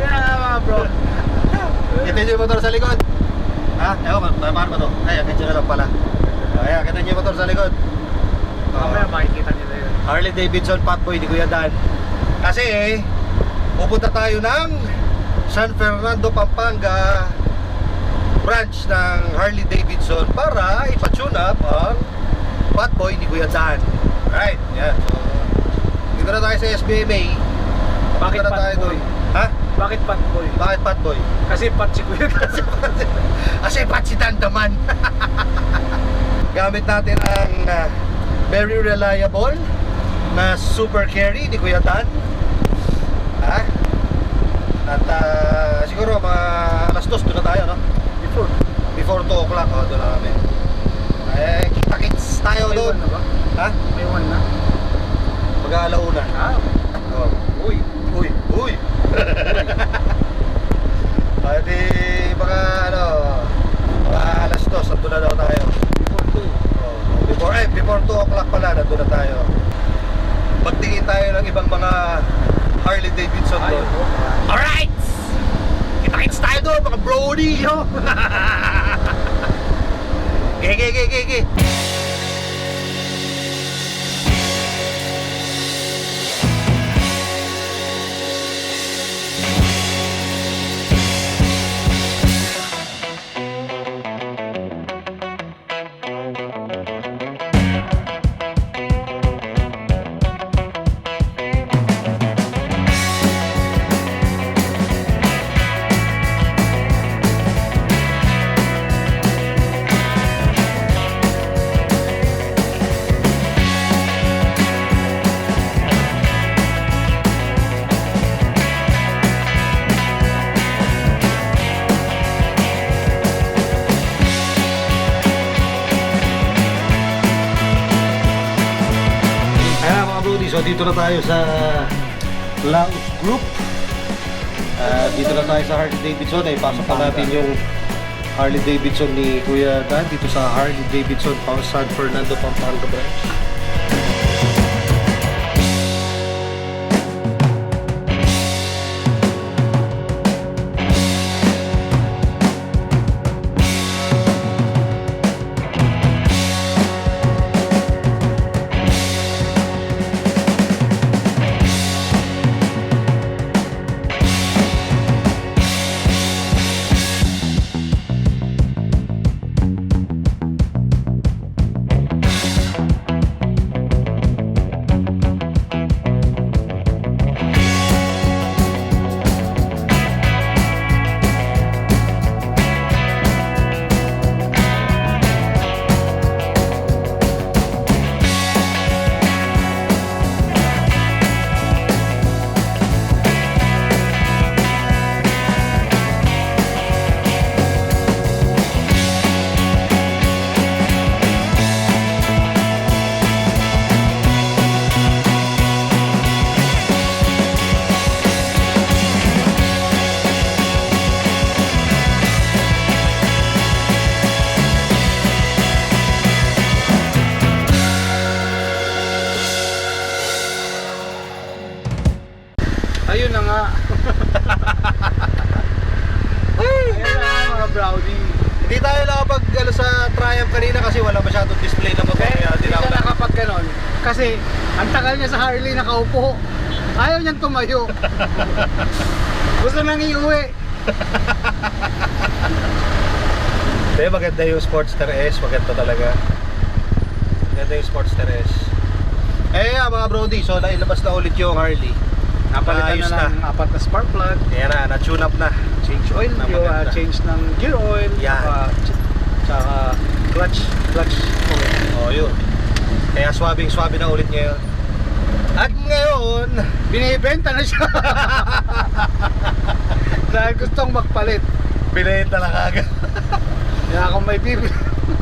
yeah, mga bro. Kita niyo yung motor sa likod. Ha? Ewan ko, pa- paano ba to? Ay, ang na lang pala. Ayan, kita niyo yung motor sa likod. Mamaya makikita nila yun. Harley Davidson Fatboy ni Kuya Dan. Kasi eh, pupunta tayo ng San Fernando, Pampanga branch ng Harley Davidson para ipatune up ang Fatboy ni Kuya Dan. Right, yan. So, na tayo sa SBMA. Bakit na tayo doon. Ha? Bakit pat boy? Bakit Fatboy? Kasi pat si Kuya kasi Kasi pat si Dandaman. Gamit natin ang ah, very reliable na super carry ni Kuya Dan. Ha? At ah, siguro mga alas dos doon na tayo, no? before. Before 2 o'clock, oh, doon na kami. Eh, kita-kits tayo May doon. one na ba? Ha? May one na. Mag-aalauna. Ah, Oh. Uy, uy, uy. Ay, di, mga ano, mga alas dos, nandun na daw tayo. before two. Oh, before, eh, before 2 o'clock pala, nandun na tayo. Magtingin tayo ng ibang mga Harley Davidson doon. oo. Alright! Kita-kits tayo doon, mga brody, yo! Ge, ge, ge, so dito na tayo sa Laos Group. Ah, dito na tayo sa Harley Davidson. Ay, pasok pa natin yung Harley Davidson ni Kuya Dan dito sa Harley Davidson San Fernando, Pampanga branch. Hindi tayo nakapag ano, sa Triumph kanina kasi wala masyadong display na motor. Kaya Kaya hindi na nakapag ganon. Kasi ang tagal niya sa Harley nakaupo. Ayaw niyang tumayo. Gusto nang iuwi. Pero maganda yung Sportster S, maganda talaga. Maganda yung Sportster S. Eh mga brody, so nailabas na ulit yung Harley. Napalitan na ng apat na spark plug. Ayan na, na-tune up na. Change oil, Na yung uh, change ng gear oil. Yan. Tsaka, tsaka clutch, clutch oil. Oh, yun. Kaya swabing swabe na ulit ngayon. At ngayon, Binibenta na siya. Dahil gustong magpalit. binenta lang agad. Kaya kung may bibili.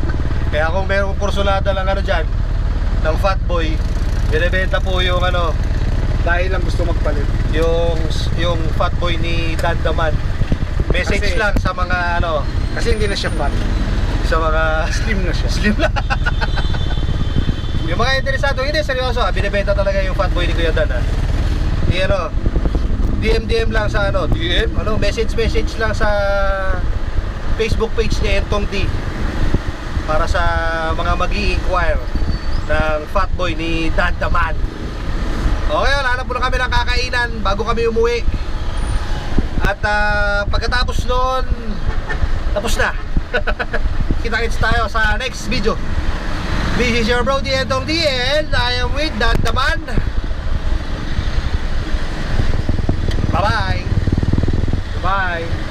Kaya kung merong kursulada lang ano dyan, ng Fatboy, binibenta po yung ano, Dahil lang gusto magpalit. yung yung Fatboy ni Dandaman. Message Kasi- lang sa mga ano, Kasi hindi na siya fat. sa mga Slim na siya. slim na. yung mga interesado, hindi seryoso, ah, binibenta talaga yung Fatboy ni Kuya Dan ah. ano, DM DM lang sa ano, DM, ano, message message lang sa Facebook page ni Entong D para sa mga mag inquire ng Fatboy ni Dandaman. Okay, hanap muna kami ng kakainan bago kami umuwi. At uh, pagkatapos noon, tapos na. Kita-kits tayo sa next video. This is your bro, Dientong DL. I am with Dan Daman. Bye-bye. Bye-bye.